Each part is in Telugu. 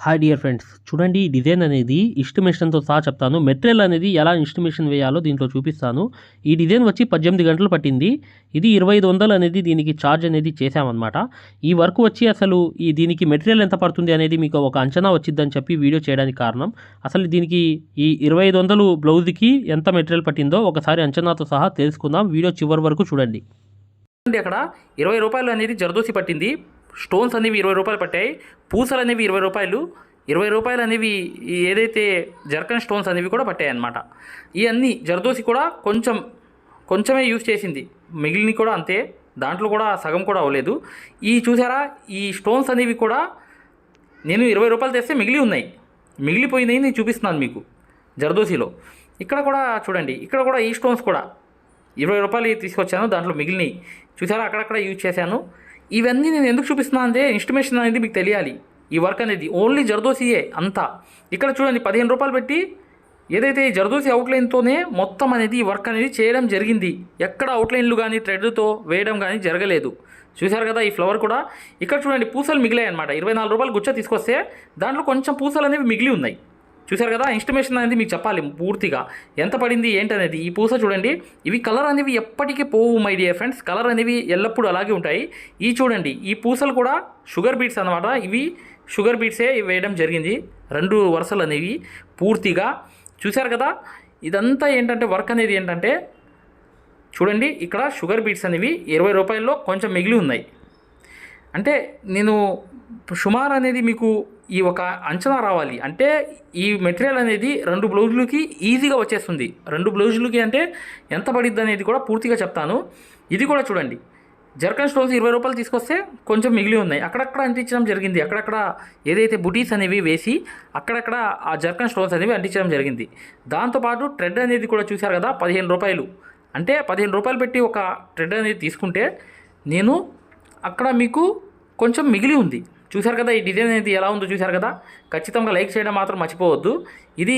హాయ్ డియర్ ఫ్రెండ్స్ చూడండి ఈ డిజైన్ అనేది ఇస్టిమేషన్తో సహా చెప్తాను. మెటీరియల్ అనేది ఎలా ఇన్స్టిమేషన్ వేయాలో దీంట్లో చూపిస్తాను. ఈ డిజైన్ వచ్చి పద్దెనిమిది గంటలు పట్టింది. ఇది ఇరవై ఐదు వందలు అనేది దీనికి ఛార్జ్ అనేది చేశామన్నమాట. ఈ వర్క్ వచ్చి అసలు ఈ దీనికి మెటీరియల్ ఎంత పడుతుంది అనేది మీకు ఒక అంచనా వచ్చిందని చెప్పి వీడియో చేయడానికి కారణం. అసలు దీనికి ఈ ఇరవై ఐదు వందలు బ్లౌజ్కి ఎంత మెటీరియల్ పట్టిందో ఒకసారి అంచనాతో సహా తెలుసుకుందాం. వీడియో చివరి వరకు చూడండి. అక్కడ. ఇరవై రూపాయలు అనేది జరదోసి పట్టింది. స్టోన్స్ అనేవి ఇరవై రూపాయలు పట్టాయి పూసలు అనేవి ఇరవై రూపాయలు ఇరవై రూపాయలు అనేవి ఏదైతే జర్కన్ స్టోన్స్ అనేవి కూడా పట్టాయి అన్నమాట ఇవన్నీ జరదోసి కూడా కొంచెం కొంచెమే యూజ్ చేసింది. మిగిలిన కూడా అంతే దాంట్లో కూడా సగం కూడా అవ్వలేదు. ఈ చూసారా ఈ స్టోన్స్ అనేవి కూడా నేను ఇరవై రూపాయలు తెస్తే మిగిలి ఉన్నాయి. మిగిలిపోయినాయి నేను చూపిస్తున్నాను మీకు జరదోసిలో. ఇక్కడ కూడా చూడండి ఇక్కడ కూడా ఈ స్టోన్స్ కూడా ఇరవై రూపాయలు తీసుకొచ్చాను దాంట్లో మిగిలినవి. చూసారా అక్కడక్కడ యూజ్ చేశాను. ఇవన్నీ నేను ఎందుకు చూపిస్తున్నాను అంటే ఇన్స్టిమేషన్ అనేది మీకు తెలియాలి. ఈ వర్క్ అనేది ఓన్లీ జర్దోసియే అంతా. ఇక్కడ చూడండి పదిహేను రూపాయలు పెట్టి ఏదైతే ఈ జర్దోసి అవుట్లైన్తోనే మొత్తం అనేది ఈ వర్క్ అనేది చేయడం జరిగింది. ఎక్కడ అవుట్లైన్లు కానీ థ్రెడ్తో వేయడం కానీ జరగలేదు. చూశారు కదా ఈ ఫ్లవర్ కూడా? ఇక్కడ చూడండి పూసలు మిగిలాయి అనమాట ఇరవై నాలుగు రూపాయలు గుచ్చ తీసుకొస్తే దాంట్లో కొంచెం పూసలు అనేవి మిగిలి ఉన్నాయి. చూసారు కదా? ఇన్స్టిమేషన్ అనేది మీకు చెప్పాలి పూర్తిగా. ఎంత పడింది? ఏంటనేది? ఈ పూస చూడండి. ఇవి కలర్ అనేవి ఎప్పటికీ పోవు మై డియర్ ఫ్రెండ్స్ కలర్ అనేవి ఎల్లప్పుడూ అలాగే ఉంటాయి. ఈ చూడండి ఈ పూసలు కూడా షుగర్ బీట్స్ అనమాట ఇవి షుగర్ బీట్సే వేయడం జరిగింది. రెండు వరుసలు అనేవి పూర్తిగా. చూశారు కదా? ఇదంతా ఏంటంటే వర్క్ అనేది ఏంటంటే చూడండి ఇక్కడ షుగర్ బీట్స్ అనేవి ఇరవై రూపాయల్లో కొంచెం మిగిలి ఉన్నాయి. అంటే నేను సుమారు అనేది మీకు ఈ ఒక అంచనా రావాలి. అంటే ఈ మెటీరియల్ అనేది రెండు బ్లౌజులకి ఈజీగా వచ్చేస్తుంది. రెండు బ్లౌజులకి అంటే ఎంత పడిద్ది అనేది కూడా పూర్తిగా చెప్తాను. ఇది కూడా చూడండి. జర్కన్ స్టోన్స్ ఇరవై రూపాయలు తీసుకొస్తే కొంచెం మిగిలి ఉన్నాయి. అక్కడక్కడ అంటించడం జరిగింది. అక్కడక్కడ ఏదైతే బుటీస్ అనేవి వేసి అక్కడక్కడ ఆ జర్కన్ స్టోన్స్ అనేవి అంటించడం జరిగింది. దాంతోపాటు ట్రెడ్ అనేది కూడా చూశారు కదా పదిహేను రూపాయలు. అంటే పదిహేను రూపాయలు పెట్టి ఒక ట్రెడ్ అనేది తీసుకుంటే నేను అక్కడ మీకు కొంచెం మిగిలి ఉంది. చూశారు కదా ఈ డిజైన్ అనేది ఎలా ఉందో చూశారు కదా? ఖచ్చితంగా లైక్ చేయడం మాత్రం మర్చిపోవద్దు. ఇది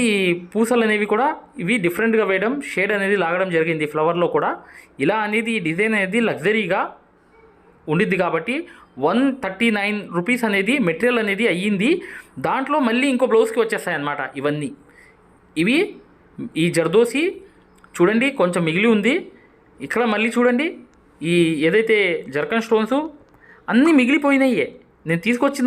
పూసలు అనేవి కూడా ఇవి డిఫరెంట్గా వేయడం షేడ్ అనేది లాగడం జరిగింది ఫ్లవర్లో కూడా. ఇలా అనేది ఈ డిజైన్ అనేది లగ్జరీగా ఉండిద్ది కాబట్టి వన్ థర్టీ నైన్ రూపీస్ అనేది మెటీరియల్ అనేది అయ్యింది. దాంట్లో మళ్ళీ ఇంకో బ్లౌజ్కి వచ్చేస్తాయి అన్నమాట ఇవన్నీ. ఇవి ఈ జర్దోసి చూడండి కొంచెం మిగిలి ఉంది. ఇక్కడ మళ్ళీ చూడండి ఈ ఏదైతే జర్కన్ స్టోన్స్ అన్నీ మిగిలిపోయినాయే. నేను తీసుకొచ్చిన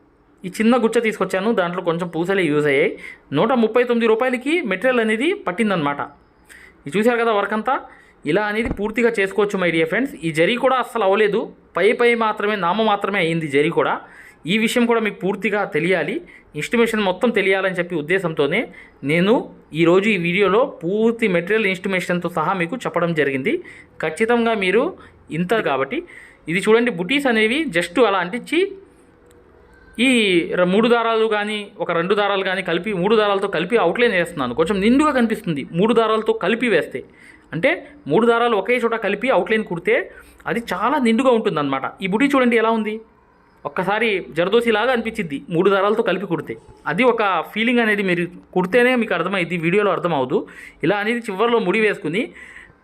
ఈ చిన్న గుచ్చ తీసుకొచ్చాను దాంట్లో కొంచెం పూసలే యూజ్ అయ్యాయి. నూట ముప్పై తొమ్మిది రూపాయలకి మెటీరియల్ అనేది పట్టిందనమాట ఇది చూశారు కదా వర్క్ అంతా? ఇలా అనేది పూర్తిగా చేసుకోవచ్చు మై డియర్ ఫ్రెండ్స్ ఈ జరీ కూడా అస్సలు అవ్వలేదు. పై పై మాత్రమే నామ మాత్రమే అయింది జరీ కూడా. ఈ విషయం కూడా మీకు పూర్తిగా తెలియాలి. ఇన్స్టిమేషన్ మొత్తం తెలియాలని చెప్పి ఉద్దేశంతోనే నేను ఈరోజు ఈ వీడియోలో పూర్తి మెటీరియల్ ఇన్స్టిమేషన్తో సహా మీకు చెప్పడం జరిగింది. ఖచ్చితంగా మీరు ఇంత కాబట్టి ఇది చూడండి బుటీస్ అనేవి జస్ట్ అలా అంటించి ఈ మూడు దారాలు కానీ ఒక రెండు దారాలు కానీ కలిపి మూడు దారాలతో కలిపి అవుట్లైన్ వేస్తున్నాను. కొంచెం నిండుగా కనిపిస్తుంది. మూడు దారాలతో కలిపి వేస్తే. అంటే మూడు దారాలు ఒకే చోట కలిపి అవుట్లైన్ కుడితే అది చాలా నిండుగా ఉంటుందన్నమాట. ఈ బుటీ చూడండి ఎలా ఉంది? ఒక్కసారి జరదోసిలాగా అనిపించింది మూడు దారాలతో కలిపి కుడితే. అది ఒక ఫీలింగ్ అనేది మీరు కుడితేనే మీకు అర్థమైంది వీడియోలో అర్థమవుదు ఇలా అనేది చివరిలో ముడి వేసుకుని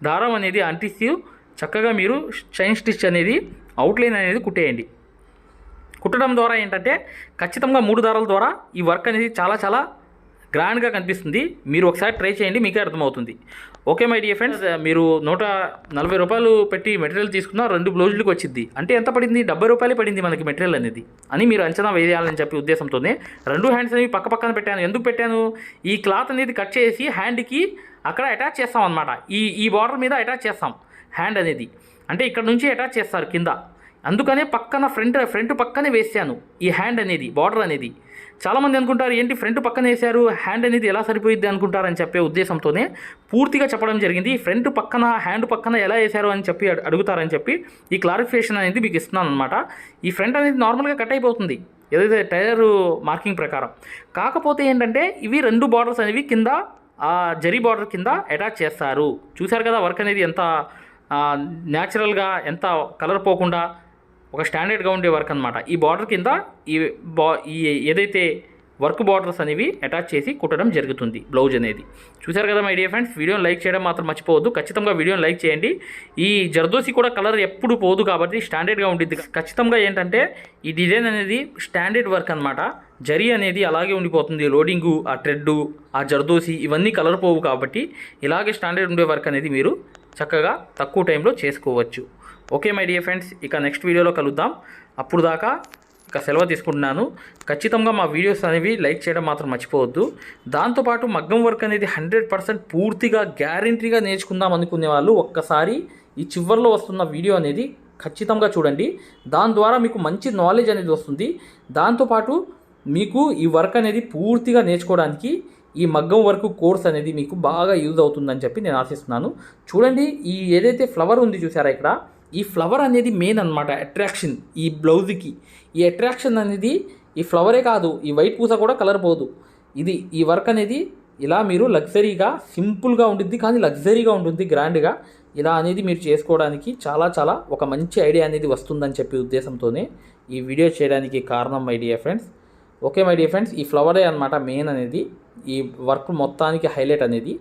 దారం అనేది అంటిస్తూ చక్కగా మీరు చైన్ స్టిచ్ అనేది అవుట్లైన్ అనేది కుట్టేయండి. కుట్టడం ద్వారా ఏంటంటే ఖచ్చితంగా మూడు దారాల ద్వారా ఈ వర్క్ అనేది చాలా చాలా గ్రాండ్గా కనిపిస్తుంది. మీరు ఒకసారి ట్రై చేయండి మీకే అర్థమవుతుంది. ఓకే మై డియర్ ఫ్రెండ్స్ మీరు నూట నలభై రూపాయలు పెట్టి మెటీరియల్ తీసుకున్న రెండు బ్లౌజులకు వచ్చింది అంటే ఎంత పడింది? డెబ్బై రూపాయలే పడింది మనకి మెటీరియల్ అనేది అని మీరు అంచనా వేయాలని చెప్పి ఉద్దేశంతోనే రెండు హ్యాండ్స్ అనేవి పక్క పక్కన పెట్టాను. ఎందుకు పెట్టాను? ఈ క్లాత్ అనేది కట్ చేసి హ్యాండ్కి అక్కడ అటాచ్ చేస్తాం అనమాట ఈ ఈ బార్డర్ మీద అటాచ్ చేస్తాం హ్యాండ్ అనేది. అంటే ఇక్కడ నుంచి అటాచ్ చేస్తారు కింద. అందుకనే పక్కన ఫ్రంట్ ఫ్రంట్ పక్కనే వేసాను ఈ హ్యాండ్ అనేది బార్డర్ అనేది. చాలామంది అనుకుంటారు ఏంటి ఫ్రంట్ పక్కన వేశారు? హ్యాండ్ అనేది ఎలా సరిపోయిద్ది అనుకుంటారని చెప్పే ఉద్దేశంతోనే పూర్తిగా చెప్పడం జరిగింది. ఫ్రంట్ పక్కన హ్యాండ్ పక్కన ఎలా వేశారు అని చెప్పి అడుగుతారని చెప్పి ఈ క్లారిఫికేషన్ అనేది మీకు ఇస్తున్నాను అనమాట ఈ ఫ్రంట్ అనేది నార్మల్గా కట్ అయిపోతుంది ఏదైతే టైర్ మార్కింగ్ ప్రకారం. కాకపోతే ఏంటంటే ఇవి రెండు బార్డర్స్ అనేవి కింద ఆ జరీ బార్డర్ కింద అటాచ్ చేస్తారు. చూశారు కదా వర్క్ అనేది ఎంత న్యాచురల్గా ఎంత కలర్ పోకుండా ఒక స్టాండర్డ్గా ఉండే వర్క్ అనమాట ఈ బార్డర్ కింద ఈ బా ఈ ఏదైతే వర్క్ బార్డర్స్ అనేవి అటాచ్ చేసి కుట్టడం జరుగుతుంది బ్లౌజ్ అనేది. చూశారు కదా మై డియర్ ఫ్రెండ్స్? వీడియోని లైక్ చేయడం మాత్రం మర్చిపోవద్దు. ఖచ్చితంగా వీడియోని లైక్ చేయండి. ఈ జర్దోసి కూడా కలర్ ఎప్పుడు పోదు కాబట్టి స్టాండర్డ్గా ఉంటుంది ఖచ్చితంగా ఏంటంటే ఈ డిజైన్ అనేది స్టాండర్డ్ వర్క్ అనమాట జరీ అనేది అలాగే ఉండిపోతుంది. లోడింగు ఆ ట్రెడ్ ఆ జర్దోసి ఇవన్నీ కలర్ పోవు కాబట్టి ఇలాగే స్టాండర్డ్ ఉండే వర్క్ అనేది మీరు చక్కగా తక్కువ టైంలో చేసుకోవచ్చు. ఓకే మై డియర్ ఫ్రెండ్స్ ఇక నెక్స్ట్ వీడియోలో కలుద్దాం. అప్పుడు దాకా ఇక సెలవు తీసుకుంటున్నాను. ఖచ్చితంగా మా వీడియోస్ అనేవి లైక్ చేయడం మాత్రం మర్చిపోవద్దు. దాంతోపాటు మగ్గం వర్క్ అనేది హండ్రెడ్ పర్సెంట్ పూర్తిగా గ్యారంటీగా నేర్చుకుందాం అనుకునే వాళ్ళు ఒక్కసారి ఈ చివరిలో వస్తున్న వీడియో అనేది ఖచ్చితంగా చూడండి. దాని ద్వారా మీకు మంచి నాలెడ్జ్ అనేది వస్తుంది. దాంతోపాటు మీకు ఈ వర్క్ అనేది పూర్తిగా నేర్చుకోవడానికి ఈ మగ్గం వర్క్ కోర్స్ అనేది మీకు బాగా యూజ్ అవుతుందని చెప్పి నేను ఆశిస్తున్నాను. చూడండి ఈ ఏదైతే ఫ్లవర్ ఉంది చూసారా ఇక్కడ? ఈ ఫ్లవర్ అనేది మెయిన్ అనమాట అట్రాక్షన్ ఈ బ్లౌజ్కి ఈ అట్రాక్షన్ అనేది ఈ ఫ్లవరే కాదు ఈ వైట్ పూస కూడా కలర్ పోదు. ఇది ఈ వర్క్ అనేది ఇలా మీరు లగ్జరీగా సింపుల్గా ఉంటుంది కానీ లగ్జరీగా ఉంటుంది గ్రాండ్గా ఇలా అనేది మీరు చేసుకోవడానికి చాలా చాలా ఒక మంచి ఐడియా అనేది వస్తుందని చెప్పి ఉద్దేశంతోనే ఈ వీడియో చేయడానికి కారణం my dear friends okay my dear friends ఈ ఫ్లవరే అనమాట మెయిన్ అనేది. ఈ వర్క్ మొత్తానికి హైలైట్ అనేది.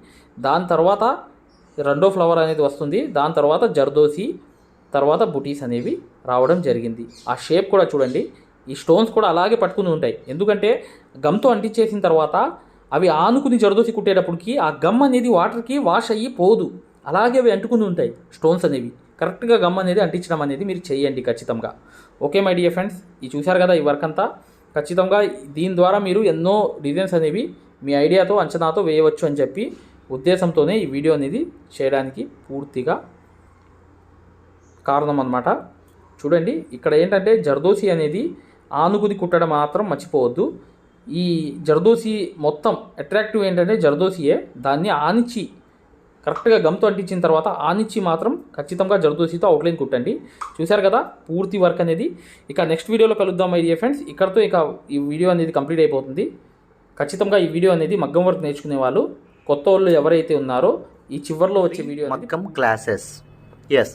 దాని తర్వాత రెండో ఫ్లవర్ అనేది వస్తుంది. దాని తర్వాత జర్దోసి తర్వాత బుటీస్ అనేవి రావడం జరిగింది. ఆ షేప్ కూడా చూడండి ఈ స్టోన్స్ కూడా అలాగే పట్టుకుని ఉంటాయి. ఎందుకంటే గమ్తో అంటించేసిన తర్వాత అవి ఆనుకుని జరదోసి కుట్టేటప్పటికి ఆ గమ్ అనేది వాటర్కి వాష్ అయ్యి పోదు. అలాగే అవి అంటుకుని ఉంటాయి స్టోన్స్ అనేవి. కరెక్ట్గా గమ్ అనేది అంటించడం అనేది మీరు చేయండి ఖచ్చితంగా. ఓకే మై డియర్ ఫ్రెండ్స్ ఈ చూశారు కదా ఈ వర్క్ అంతా? ఖచ్చితంగా దీని ద్వారా మీరు ఎన్నో డిజైన్స్ అనేవి మీ ఐడియాతో అంచనాతో వేయవచ్చు అని చెప్పి ఉద్దేశంతోనే ఈ వీడియో అనేది చేయడానికి పూర్తిగా కారణం అన్నమాట చూడండి ఇక్కడ ఏంటంటే జర్దోసి అనేది ఆనుకుని కుట్టడం మాత్రం మర్చిపోవద్దు. ఈ జర్దోసి మొత్తం అట్రాక్టివ్ ఏంటంటే జర్దోసియే. దాన్ని ఆనిచ్చి కరెక్ట్గా గమ్తో అంటించిన తర్వాత ఆనిచ్చి మాత్రం ఖచ్చితంగా జర్దోసితో అవుట్లైన్ కుట్టండి. చూశారు కదా పూర్తి వర్క్ అనేది. ఇక నెక్స్ట్ వీడియోలో కలుద్దాం మై డియర్ ఫ్రెండ్స్ ఇక్కడతో ఇక ఈ వీడియో అనేది కంప్లీట్ అయిపోతుంది. ఖచ్చితంగా ఈ వీడియో అనేది మగ్గం వర్క్ నేర్చుకునే వాళ్ళు కొత్త వాళ్ళు ఎవరైతే ఉన్నారో ఈ చివరిలో వచ్చే వీడియో మగ్గం క్లాసెస్ ఎస్